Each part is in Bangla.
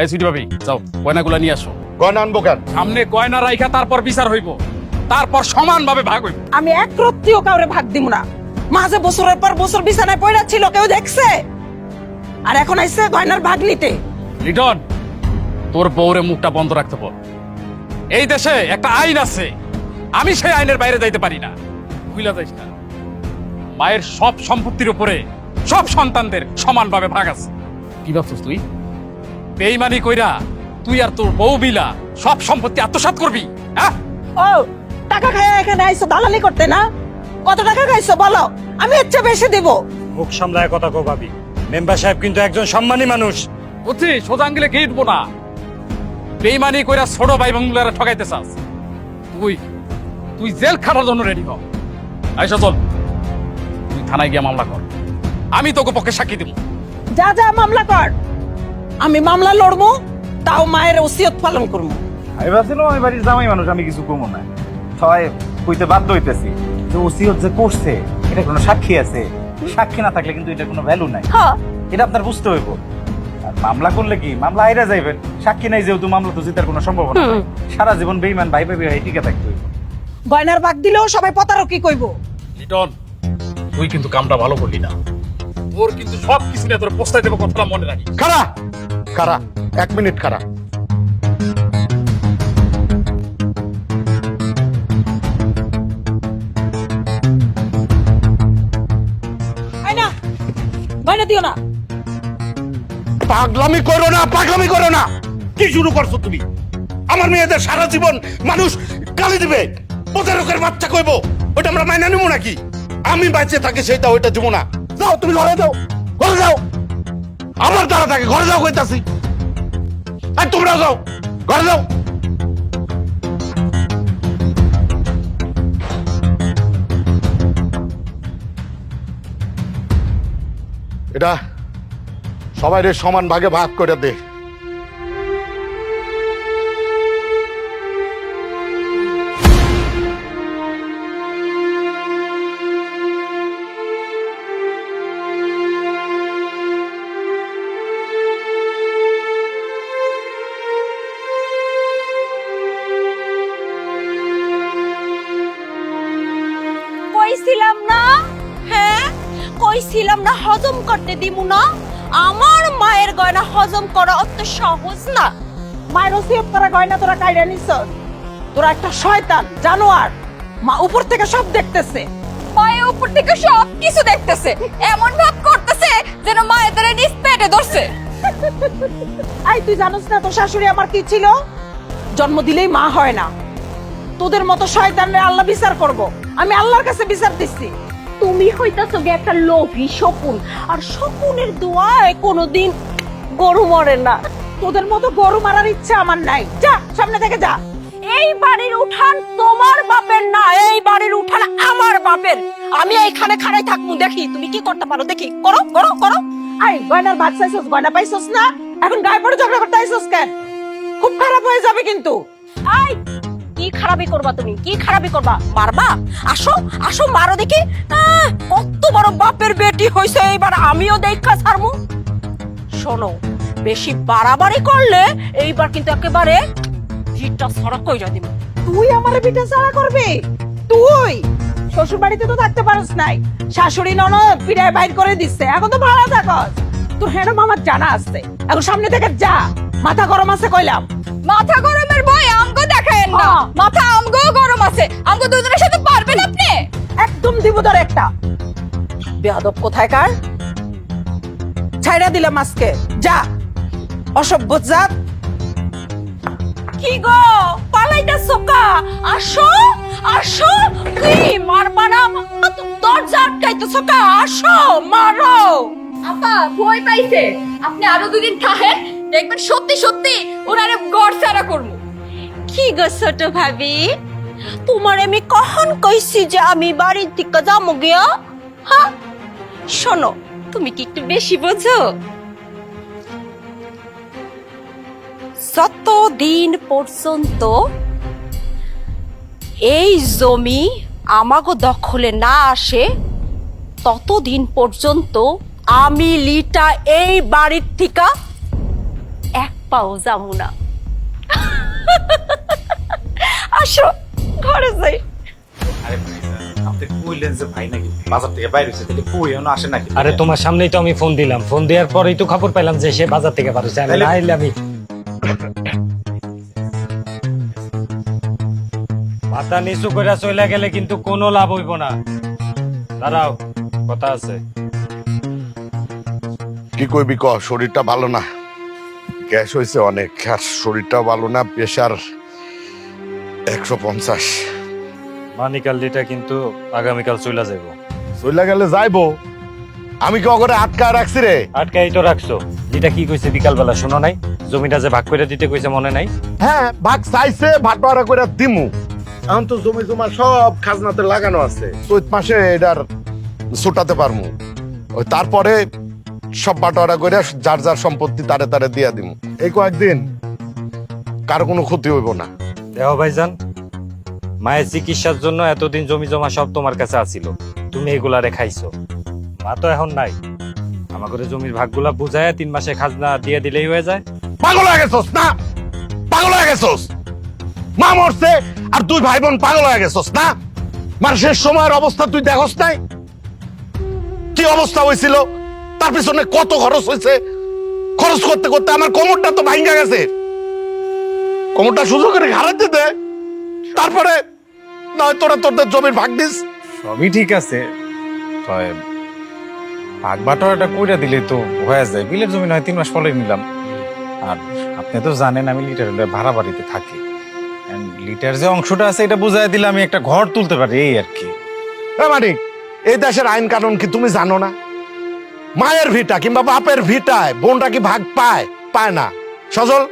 এই ভাবি যাও গয়নাগুলো নিয়ে আসো। গয়না আনব কেন? সামনে গয়না রাইখা তারপর বিচার হইব। তারপর সমানভাবে ভাগ হইব। আমি এক রত্তিও কাউরে ভাগ দিব না। মাঝে বছরের পর বছর বিছানায় পড়া ছিল কেউ দেখছে? আর এখন আইছে গয়নার ভাগ নিতে। লিটন তোর বউরে মুখটা বন্ধ রাখতে বল। এই দেশে একটা আইন আছে। আমি সেই আইনের বাইরে যাইতে পারি না। বুঝলা যাইস না। মায়ের সব সম্পত্তির উপরে সব সন্তানদের সমানভাবে ভাগ আছে। কি ভাবছিস তুই? বেইমানি কইরা তুই আর তোর বউ বিলা সব সম্পত্তি আত্মসাৎ করবি হ্যাঁ? ও টাকা খায় এখানে আইছো দালালি করতে না? কত টাকা খাইছো বলো আমি ইচ্ছে বেশি দিব। মুখ সামলায় কথা কো ভাবি। মেম্বার সাহেব কিন্তু একজন সম্মানী মানুষ। বুঝছি সোজা আঙ্গিলে গেটবো না? বেইমানি কইরা ছোট ভাই বাংলারা ঠকাইতে চাস। তুই তুই জেল খাটার জন্য রেডি হ। আইসা চল তুই থানায় গিয়ে মামলা কর। আমি তোকে পক্ষে সাক্ষী দেবো। যা যা মামলা কর। আমি মামলা লড়বো তাও মায়ের ওসিয়ত পালন করব। আমি ভাবছিলাম আমি বাড়ির জামাই মানুষ আমি কিছু কমো না। সবাই কইতে বাধ্য হইতেছি যে ওসিয়ত যে করছে এটা কোনো সাক্ষী আছে? সাক্ষী না থাকলে কিন্তু এটা কোনো ভ্যালু নাই। হ্যাঁ এটা আপনার বুঝতে হইব। আর মামলা করলে কি? মামলা আইরা যাইবেন। সাক্ষী নাই যেহেতু মামলা তো জিতার কোনো সম্ভাবনা নাই। সারা জীবন বেইমান ভাই ভাই ভাই টিকে থাকতে হইব। গয়নার ভাগ দিলেও সবাই পতারকি কইব। লিটন তুই কিন্তু কামটা ভালো করলি না। তোর কিন্তু সব কিছু নিয়ে তোর দেবো কথাটা মনে রাখি খারা খারা এক মিনিট দিও না। পাগলামি করো না পাগলামি করো না। কি শুরু করছ তুমি? আমার মেয়েদের সারা জীবন মানুষ গালি দিবে। প্রতারকের বাচ্চা কইবো ওটা আমরা মাইনা নেব নাকি? আমি বাইচে থাকি সেটা ওইটা দিব না। যাও তুমি ঘরে যাও ঘরে যাও। আমার দ্বারা থাকে ঘরে যাও কইতাছি। আর তোমরা যাও, ঘরে যাও। এটা সবাই সমান ভাগে ভাগ করে দে। কইছিলাম না, হজম করতে দিমু না। আমার মায়ের গয়না হজম করা অত সহজ না। মায়ের ওসিয়ত করা গয়না তোরা কাইরা নিছ তোরা একটা শয়তান, জানোয়ার। মা উপর থেকে সব দেখতেছে। মায়ের উপর থেকে সব কিছু দেখতেছে। এমন ভাব করতেছে যেন মায়ের ধরে নিজ পেটে ধরছে। আই, তুই জানোস না তোর শাশুড়ি আমার কি ছিল? জন্ম দিলেই মা হয় না। তোদের মতো শয়তানের আল্লাহ বিচার করব। আমি আল্লাহর কাছে বিচার দিচ্ছি। তুমি হইতাছো গে একটা লোভী শকুন, আর শকুনের দোয়ায় কোনোদিন গরু মরে না। তোদের মতো গরু মারার ইচ্ছা আমার নাই। যা, সামনে থেকে যা। এই বাড়ির উঠান তোমার বাপের না, এই বাড়ির উঠান আমার বাপের। আমি এইখানে খাড়াই থাকব, দেখি তুমি কি করতে পারো, দেখি। করো করো করো। আই, গয়নার ভাগ চাইছস, গয়না পাইছস না? এখন গায়ে পড়ে ঝগড়া করতে আইছস কেন? খুব খারাপ হয়ে যাবে কিন্তু। আই কি খারাপি করবা তুমি? কি খারাপি করবা? মারবা? আসো আসো মারো দেখি। কত বড় বাপের বেটি হইছে এইবার আমিও দেখা ছাড়মু। শোনো বেশি বাড়াবাড়ি করলে এইবার কিন্তু একেবারে ভিড়টা সড়ক কইরা দিব তুই আমারে পিঠে ছাড়া করবি? তুই? শ্বশুর বাড়িতে তো থাকতে পারস নাই। শাশুড়ি ননদ পিড়ায় বাইর করে দিচ্ছে এখন তো ভাড়া থাকস। তোর হ্যাঁ আমার জানা আছে। এখন সামনে থেকে যা। মাথা গরম আছে কইলাম। মাথা গরমের ভয় আমগো না। মাথা আমগো গরম আছে। আমগো দুজনের সাথে পারবেন আপনি? একদম দিব তোর একটা। বেয়াদব কোথায় কার? ছাইড়া দিলাম আজকে। যা। অসভ্য জাত। কি গো? পালাইটা সোকা আসো আসো। কি মারবা না দরজা আটকাইতো সোকা আসো মারো। আপা ভয় পাইছে। আপনি আরও দুদিন থাকেন দেখবেন সত্যি সত্যি ওনারে গড় সারা করব। কি গো ছোট ভাবি? তোমার আমি কখন কইছি যে আমি বাড়ির দিকে যাব গিয়া? হ্যাঁ শোনো, তুমি কি একটু বেশি বোঝো? যতদিন পর্যন্ত এই জমি আমাগো দখলে না আসে, ততদিন পর্যন্ত আমি লিটা এই বাড়ির থেকে এক পাও যাব না। আসো ঘরে যাই। আরে আপনি কইলেন যে ভাই নাকি বাজার থেকে বাইরে হয়েছে তাহলে কই এখনও আসে নাকি? আরে তোমার সামনেই তো আমি ফোন দিলাম। ফোন দেওয়ার পরেই তো খবর পেলাম যে সে বাজার থেকে আমি মাথা নিচু করে চলে গেলে কিন্তু কোনো লাভ হইব না। দাঁড়াও কথা আছে। কি কইবি ক শরীরটা ভালো না। গ্যাস হয়েছে অনেক আর শরীরটাও ভালো না প্রেশার একশো পঞ্চাশ। মানিকাল লিটা কিন্তু আগামীকাল চলে যাব চলে গেলে যাইবো? আমি কি অগরে আটকা রাখছি রে? আটকাই তো রাখছো। লিটা কি কইছে বিকালবেলা শোনো নাই? জমিটা যে ভাগ করে দিতে কইছে মনে নাই? হ্যাঁ ভাগ চাইছে করে দিমু। এখন তো জমি জমা সব খাজনাতে লাগানো আছে। চৈত মাসে এটার ছুটাতে পারমু। ওই তারপরে সব বাটোয়ারা করে যার যার সম্পত্তি তারে তারে দিয়া দিমু। এই কয়েকদিন কারও কোনো ক্ষতি হইব না। দেহ ভাইজান, মায়ের চিকিৎসার জন্য এতদিন জমি জমা সব তোমার কাছে আছিল। তুমি এগুলা রেখাইছো মা তো এখন নাই। আমাকে জমির ভাগগুলা বুঝায় তিন মাসে খাজনা দিয়ে দিলেই হয়ে যায়। পাগল হয়ে গেছস না? পাগল হয়ে গেছস? মা মরছে আর দুই ভাই বোন পাগল হয়ে গেছস না? মানে শেষ সময়ের অবস্থা তুই দেখস নাই? কি অবস্থা হয়েছিল তার পিছনে কত খরচ হয়েছে খরচ করতে করতে আমার কোমরটা তো ভাঙ্গা গেছে। কোমরটা সুযোগ করে ঘাড়াতে দে। তারপরে নয় তোরা তোদের জমির ভাগ দিস। সবই ঠিক আছে। ভাগ বাটোয়ারাটা কইরা দিলে তো হয়ে যায়। বিলের জমি নয় তিন মাস পরে নিলাম। আর আপনি তো জানেন আমি লিটার ভাড়া বাড়িতে থাকি। লিটার যে অংশটা আছে এটা বুঝাই দিলে আমি একটা ঘর তুলতে পারি এই আর কি। মানিক এই দেশের আইন কানুন কি তুমি জানো না? মায়ের ভিটা কিংবা বাপের ভিটায় বোনটা কি ভাগ পায়? পায় না। সজল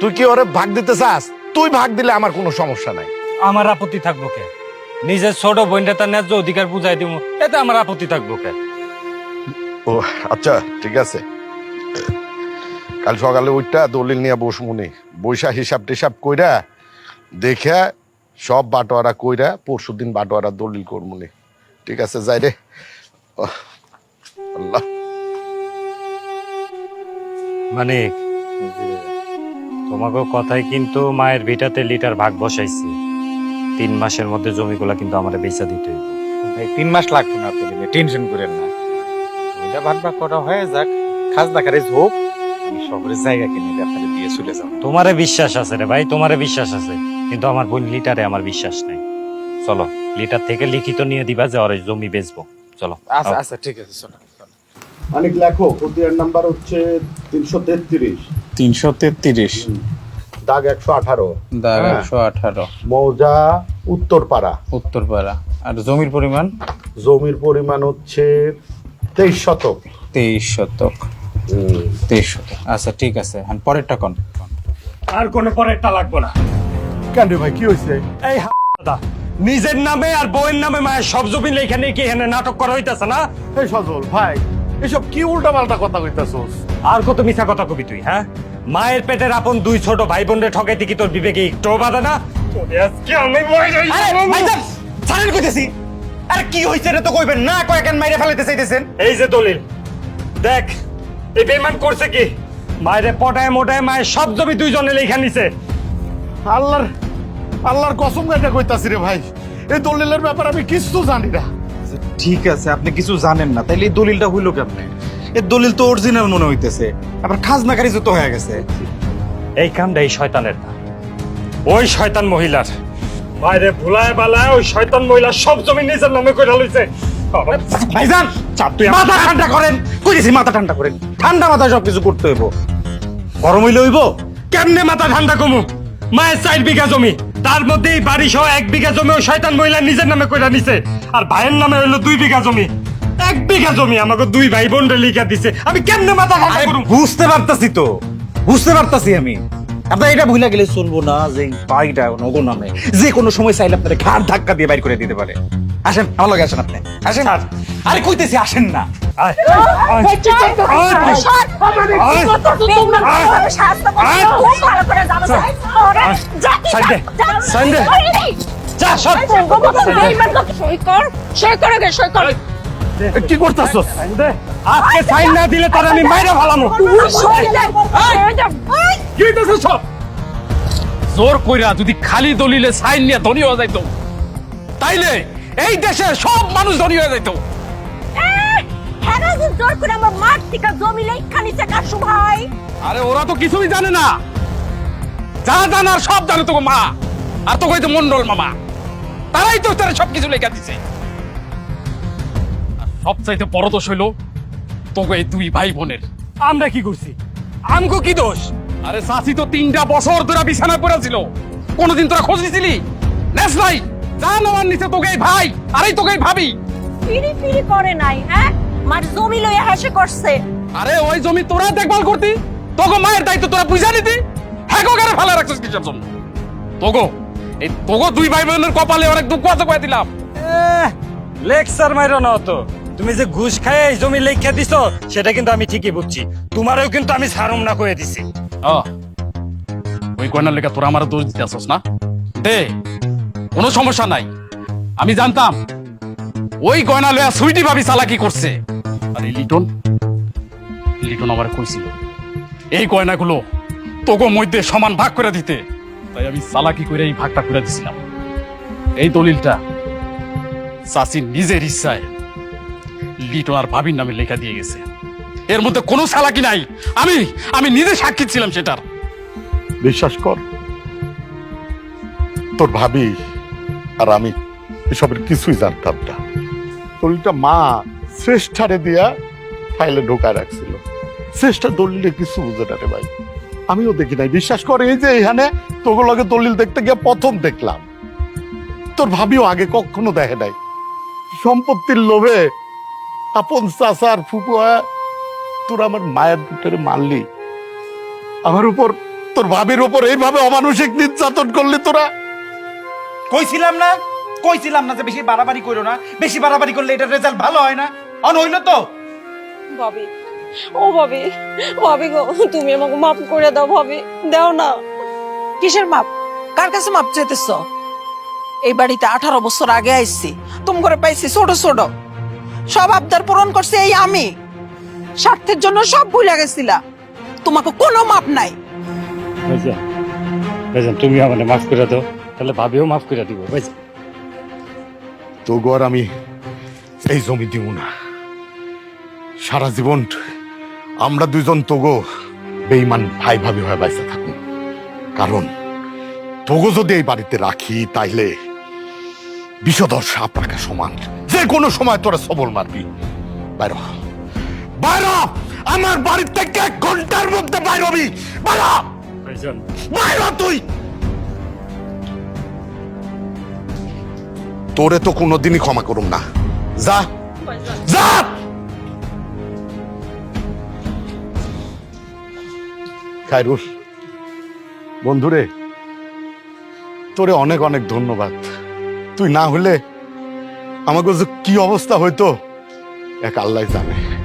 তুই কি ওরে ভাগ দিতে চাস? তুই ভাগ দিলে আমার কোনো সমস্যা নাই। আমার আপত্তি থাকব কে? নিজের ছোট বোনটা তার ন্যায্য অধিকার বুঝাই দিব এতে আমার আপত্তি থাকব কে? ও আচ্ছা ঠিক আছে। কাল সকালে ওইটা দলিল নিয়ে বসমুনি বৈশা হিসাব টিসাব কইরা দেখে সব বাটোয়ারা কইরা পরশু দিন বাটোয়ারা দলিল করমুনি ঠিক আছে যাই রে। আল্লাহ। মানে তোমাকে কথায় কিন্তু মায়ের ভিটাতে লিটার ভাগ বসাইছি। তিন মাসের মধ্যে জমিগুলা কিন্তু আমার বেচা দিতে হইব। ভাই তিন মাস লাগবে না আপনি টেনশন করেন না। জমিটা ভাগ ভাগ করা হয়ে যাক খাজনা খারিজ হোক আমি শহরের জায়গা কিনে আপনাকে দিয়ে চলে যাব। তোমারে বিশ্বাস আছে রে ভাই তোমারে বিশ্বাস আছে। কিন্তু আমার বোন লিটারে আমার বিশ্বাস নাই। চলো। লিটার থেকে লিখিত নিয়ে দিবা যে ওর জমি বেচবো। চলো। আচ্ছা আচ্ছা ঠিক আছে চলো অনেক লেখো নাম্বার হচ্ছে তিনশো তেত্রিশ। তিনশো তেত্রিশ। দাগ একশো আঠারো। দাগ হ্যাঁ। একশো আঠারো। মৌজা উত্তরপাড়া। উত্তরপাড়া। আর জমির পরিমাণ? জমির পরিমাণ হচ্ছে তেইশ শতক। তেইশ শতক। তেইশ শতক। আচ্ছা ঠিক আছে। আর পরেরটা কোন? আর কোনো পরেরটা লাগবো না। কেন ভাই কি হয়েছে? এই দাদা নিজের নামে আর বউয়ের নামে মায়ের সব জমি এখানে কি এখানে নাটক করা হইতাছে না? এই সজল ভাই এসব কি উল্টা পাল্টা কথা কইতাছোস? আর কত মিথ্যা কথা কবি তুই হ্যাঁ? মায়ের পেটের আপন দুই ছোট ভাই বোনরে ঠকাইতে কি তোর বিবেকে একটু বাধা না? আজকে আমি মরে যাই ছাড়েন কইতেছি। আরে কি হইছে রে তো কইবেন? না কয়েকজন মাইরে ফেলাইতে চাইতেছেন? এই যে দলিল দেখ এই বেমান করছে কি? মায়ের পটায় মোটায় মায়ের সব জমি দুইজনে লেখা নিছে। আল্লাহর আল্লাহর কসম কাটা কইতাছি রে ভাই এই দলিলের ব্যাপার আমি কিচ্ছু জানি না। ঠিক আছে আপনি কিছু জানেন না তাইলে এই দলিলটা হইল কেমনে? এই দলিল তো অরিজিনাল মনে হইতেছে। আবার খাজনা খারিজ তো হয়ে গেছে। এই কামটা এই শয়তানের না ওই শয়তান মহিলার। বাইরে ভুলায় বালায় ওই শয়তান মহিলা সব জমি নিজের নামে করে লইছে। ভাইজান চাপ তুই মাথা ঠান্ডা করেন। কইতেছি মাথা ঠান্ডা করেন? ঠান্ডা মাথায় সবকিছু করতে হইব। গরম হইলে হইব? কেমনে মাথা ঠান্ডা কমু? মায়ের চার বিঘা জমি। তার মধ্যে এই বাড়ি সহ এক বিঘা জমি ওই শয়তান মহিলা নিজের নামে কইরা নিছে। আর ভাইয়ের নামে হইল দুই বিঘা জমি। এক বিঘা জমি আমাকে দুই ভাই বোন লিখা দিছে। আমি কেমনে মাথা আরে বুঝতে পারতাছি তো। বুঝতে পারতাছি আমি। আপনার এটা ভুলে গেলে চলবো না যে বাড়িটা নগর নামে। যে কোনো সময় চাইলে আপনার ঘাড় ধাক্কা দিয়ে বাইর করে দিতে পারে। আসেন আমার লগে আসেন আপনি। আসেন। আরে কইতেছি আসেন না। সই কর। সই করে। সই কর কি করতেছস? আজকে সাইন না দিলে তোর আমি মাইরা ফালামু। কি হইতাছে সব? জোর কইরা যদি খালি দলিলে সাইন নিয়ে ধনী হয়ে যাইতো তাইলে এই দেশে সব মানুষ ধনী হয়ে যাইতো। জোর করে আমার মাঠ থেকে জমি লেখা নিচে কাশু ভাই আরে ওরা তো কিছুই জানে না। যা জানার সব জানে তোকে মা আর তোকে তো মন্ডল মামা। তারাই তো তারা সবকিছু লেখা দিছে। সবচাইতে বড় দোষ হইল তোকে এই দুই ভাই বোনের আমরা কি করছি? আমগো কি দোষ? আরে চাচি তো তিনটা বছর ধরে বিছানা পড়েছিল কোনোদিন তোরা খোঁজ নিছিলি? নেস নাই যা নেওয়ার নিচে তোকে এই ভাই আরে তোকে এই ভাবি। ফিরি ফিরি করে নাই হ্যাঁ? মার জমি লইয়া হেসে করছে। আরে ওই জমি তোরা দেখভাল করতি? তোকে মায়ের দায়িত্ব তোরা বুঝা নিতি? হ্যাঁ গারে ফেলা রাখছিস কিসের জন্য? তোগো এই তোগো দুই ভাই বোনের কপালে অনেক দুঃখ আছে কয়ে দিলাম। লেকচার মাইরো না তো তুমি যে ঘুষ খায় এই জমি লেখা দিছো, সেটা কিন্তু আমি ঠিকই বুঝছি। তোমারও কিন্তু আমি ছাড়ুম না কয়ে দিছি। ও ওই কয়নার লেখা তোরা আমার দোষ দিতে আসছ না? দে, কোনো সমস্যা নাই। আমি জানতাম, ওই গয়না লয়া সুইটি ভাবি চালাকি করছে। আর লিটন লিটন আমার কইছিল, এই গয়নাগুলো তোগো মধ্যে সমান ভাগ করে দিতে। তাই আমি চালাকি করে এই ভাগটা করে দিছিলাম। এই দলিলটা চাচি নিজের ইচ্ছায় আর ভাবির নামে লেখা দিয়ে গেছে? এর মধ্যে কোনো চালাকি নাই। আমি আমি নিজে সাক্ষী ছিলাম সেটার। বিশ্বাস কর, তোর ভাবি আর আমি এসবের কিছুই জানতাম না। দলিলটা মা শ্রেষ্ঠারে দিয়া ফাইলে ঢোকায় রাখছিল। শ্রেষ্ঠা দলিলে কিছু বুঝে না রে ভাই। আমিও দেখি নাই। বিশ্বাস করে, এই যে এখানে তোগুলোকে দলিল দেখতে গিয়ে প্রথম দেখলাম। তোর ভাবিও আগে কখনো দেখে নাই। সম্পত্তির লোভে আপন চাচার ফুপু হয়ে তোর আমার মায়ের ভিতরে মারলি আমার উপর তোর ভাবির উপর এইভাবে অমানসিক নির্যাতন করলি তোরা। কইছিলাম না? কইছিলাম না যে বেশি বাড়াবাড়ি করো না। বেশি বাড়াবাড়ি করলে এটা রেজাল্ট ভালো হয় না। অন হইল তো। ভাবি ও ভাবি ভাবি গো তুমি আমাকে মাফ করে দাও ভাবি দাও না। কিসের মাপ? কার কাছে মাপ চাইতেছ? এই বাড়িতে আঠারো বছর আগে আইছি তুম করে পাইছি ছোট ছোট। সব আবদার পূরণ করছে এই আমি। স্বার্থের জন্য সব ভুলে গেছিলা। তোমাকে কোনো মাপ নাই। ভাইজান ভাইজান তুমি আমাকে মাফ করে দাও। তাহলে ভাবিও মাফ করে দিব ভাইজান। তোগো আর আমি এই জমি দিব না। সারা জীবন আমরা দুজন তোগো বেইমান ভাই ভাবি হয়ে বাইসে থাকুন। কারণ তোগো যদি এই বাড়িতে রাখি তাইলে বিষধর সাপ রাখা সমান। কোনো সময় তোরা সবল মারবি। বাইর। বাইর! আমার বাড়ির থেকে এক ঘণ্টার মধ্যে বাইর হবি। বাইর! বাইর তুই! তোরে তো কোনোদিনই ক্ষমা করুম না। যা। যা! খায়রুল বন্ধুরে তোরে অনেক অনেক ধন্যবাদ। তুই না হলে আমাকে কি অবস্থা হইতো এক আল্লাহ জানে।